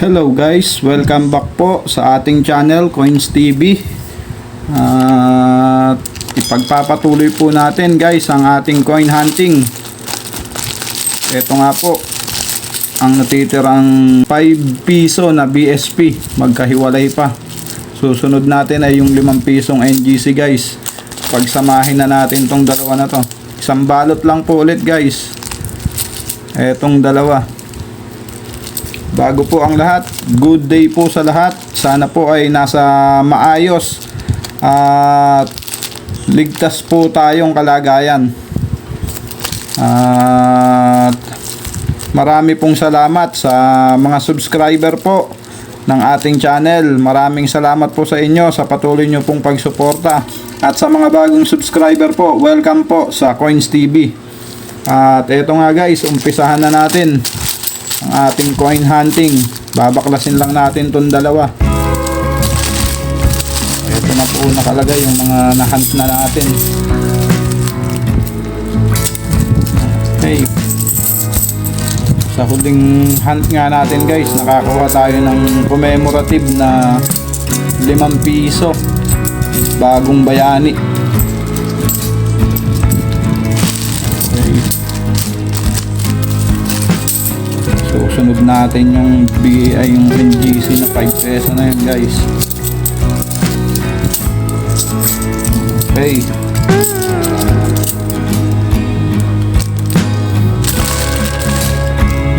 Hello guys, welcome back po sa ating channel Coins TV. At ipagpapatuloy po natin guys ang ating coin hunting. Ito nga po ang natitirang 5 piso na BSP, magkahiwalay pa. Susunod natin ay yung 5 pisong NGC guys. Pagsamahin na natin tong dalawa na to. Isang balot lang po ulit guys. Etong dalawa. Bago po ang lahat, good day po sa lahat. Sana po ay nasa maayos at ligtas po tayong kalagayan. At marami pong salamat sa mga subscriber po ng ating channel. Maraming salamat po sa inyo sa patuloy nyo pong pagsuporta. At sa mga bagong subscriber po, welcome po sa Coins TV. At eto nga guys, umpisahan na natin ang ating coin hunting. Babaklasin lang natin tong dalawa. Ito na po nakalagay yung mga nahunt na natin. Okay. Sa huling hunt nga natin guys, nakakuha tayo ng commemorative na 5 piso. Bagong bayani. Susunod natin yung B ay yung NGC na 5 peso na yun guys. Okay.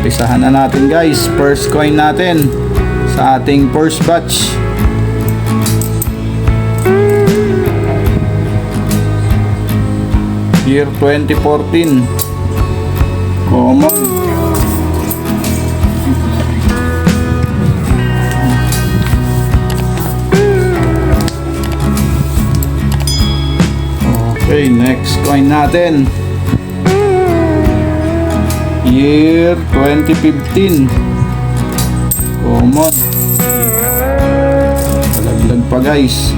Umpisahan na natin guys. First coin natin sa ating first batch. Year 2014. Common. Okay, next coin natin. Year 2015. Common. Talaglag pa guys.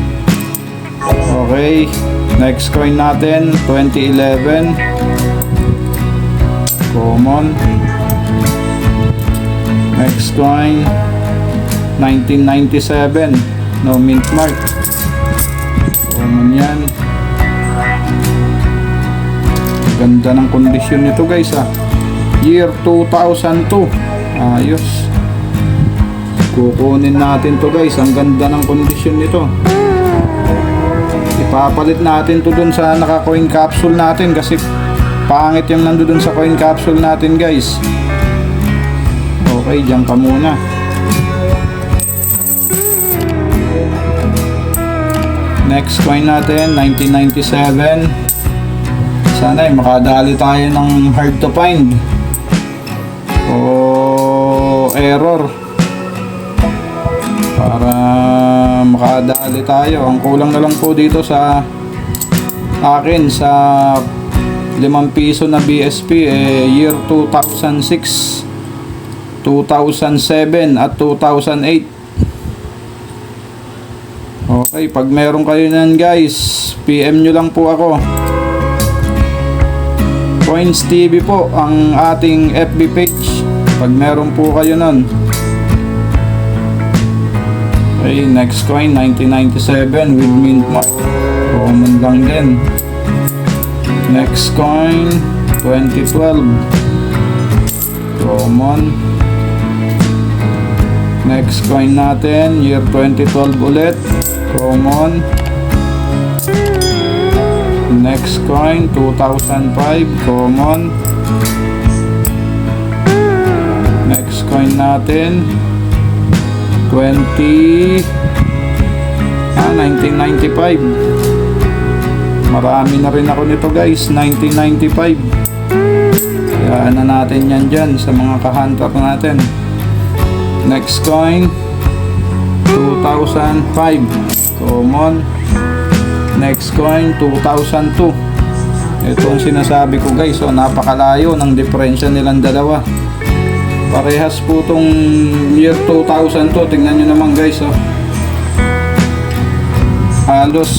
Okay, next coin natin 2011. Common. Next coin 1997. No mint mark. Common yan. Ganda ng kondisyon nito guys ah. Year 2002. Ayos. Kukunin natin to guys. Ang ganda ng kondisyon nito. Ipapalit natin to dun sa naka-coin capsule natin kasi pangit yung nandun sa coin capsule natin guys. Okay, dyan ka muna. Next coin natin, 1997 sana ay makadali tayo ng hard to find. O error. Para makadali tayo. Ang kulang na lang po dito sa akin sa 5 piso na BSP eh, year 2006 2007 at 2008 okay pag meron kayo nan guys PM nyo lang po ako Coins TV po ang ating FB page. Pag meron po kayo nun. Okay next coin 1997 with mint mark. Common lang din. Next coin 2012 common. Next coin natin year 2012 ulit. Common Next coin, 2005, common. Next coin natin, 20, ah, 1995. Marami na rin ako nito guys, 1995. Kaya na natin yan dyan sa mga kahunter natin. Next coin, 2005, common. Next coin, 2002. Ito ang sinasabi ko guys. So, napakalayo ng diferensya nilang dalawa. Parehas po tong year 2002. Tingnan nyo naman guys. Oh. Halos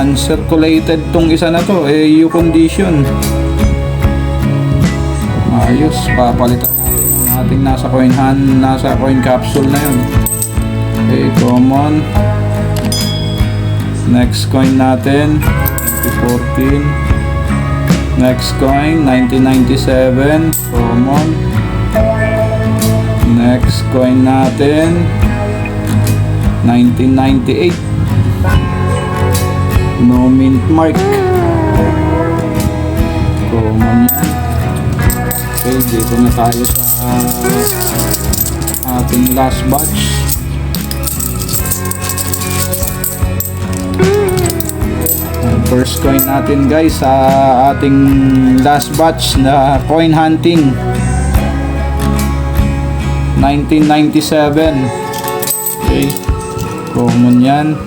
uncirculated tong isa na to. Eh, U condition. Ayos. Papalitan natin ating nasa coin hand, nasa coin capsule na yun. Okay, common. Next coin natin, 2014. Next coin, 1997, common. Next coin natin, 1998. No mint mark. Common yan. Okay, dito na tayo sa ating last batch. First coin natin guys sa ating last batch na coin hunting. 1997 okay. Common yan.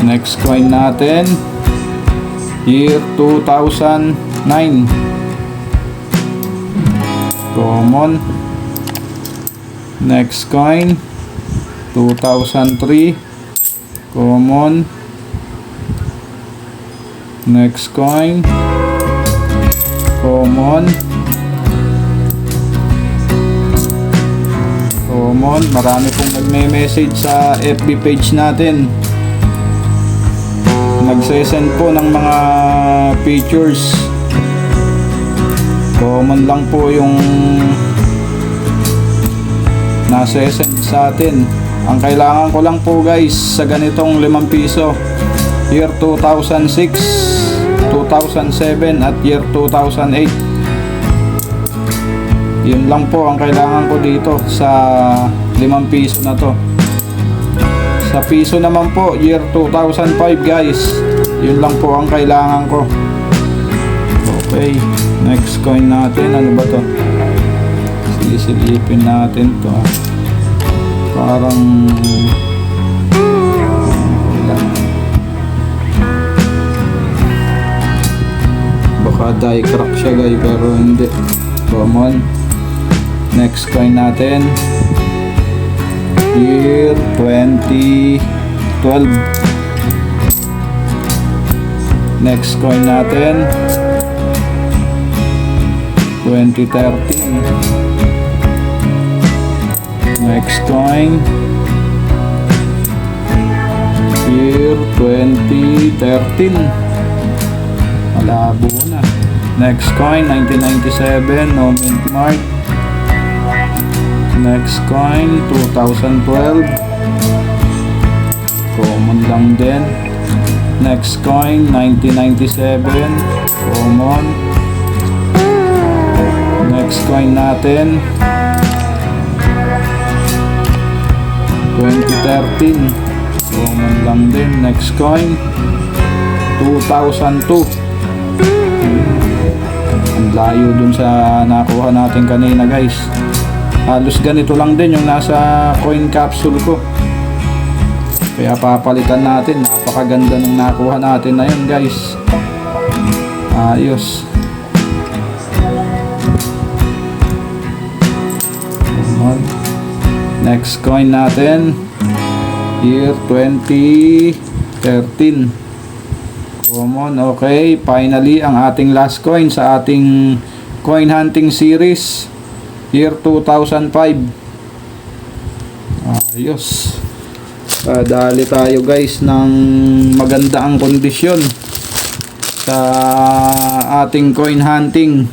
Next coin natin. Year 2009 common. Next coin. 2003 common. Next coin. Common. Common. Marami pong nagme-message sa FB page natin. Nagsesend po ng mga pictures common lang po yung nasa-send sa atin ang kailangan ko lang po guys sa ganitong 5 piso year 2006 2007 at year 2008 yun lang po ang kailangan ko dito sa 5 piso na to. Sa piso naman po year 2005 guys yun lang po ang kailangan ko. Okay next coin natin. Ano ba to? Sisilipin natin to parang baka die crack siya guys pero hindi. Common next coin natin. Year 2012 next coin natin. 2013 next coin year 2013 malabo na. Next coin 1997 no mint mark. Next coin 2012 common lang din. Next coin 1997 common. Next coin natin 2013 common lang din next coin 2002 ang layo dun sa nakuha natin kanina guys. Halos ganito lang din yung nasa coin capsule ko. Kaya papalitan natin. Napakaganda ng nakuha natin na yun guys. Ayos next coin natin. Year 2013 common okay. Finally ang ating last coin sa ating coin hunting series. Year 2005 ayos. Ah, dali tayo guys ng maganda ang kondisyon sa ating coin hunting.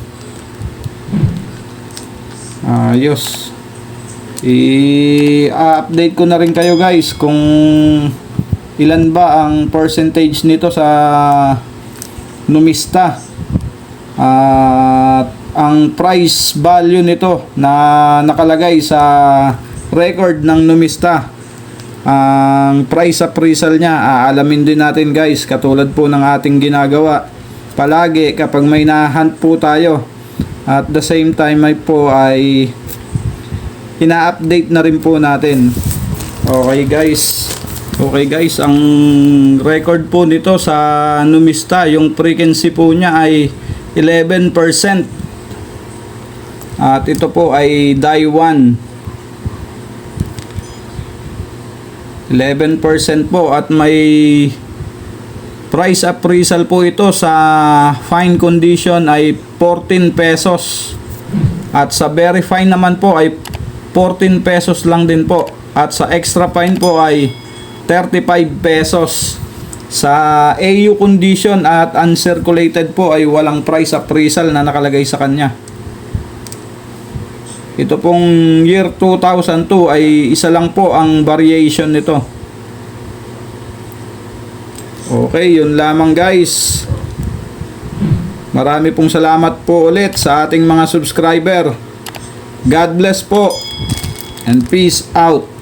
Ayos i-update ko na rin kayo guys kung ilan ba ang percentage nito sa numista. At ang price value nito na nakalagay sa record ng numista ang price appraisal niya aalamin din natin guys katulad po ng ating ginagawa. Palagi kapag may nahunt po tayo at the same time ay po ay ina-update na rin po natin. Okay guys. Okay guys. Ang record po nito sa numista yung frequency po niya ay 11% at ito po ay die 1 11% po. At may price appraisal po ito sa fine condition ay 14 pesos. At sa very fine naman po ay 14 pesos lang din po. At sa extra fine po ay 35 pesos. Sa AU condition at uncirculated po ay walang price appraisal na nakalagay sa kanya. Ito pong year 2002 ay isa lang po ang variation nito. Okay, yun lamang guys. Marami pong salamat po ulit sa ating mga subscriber. God bless po and peace out.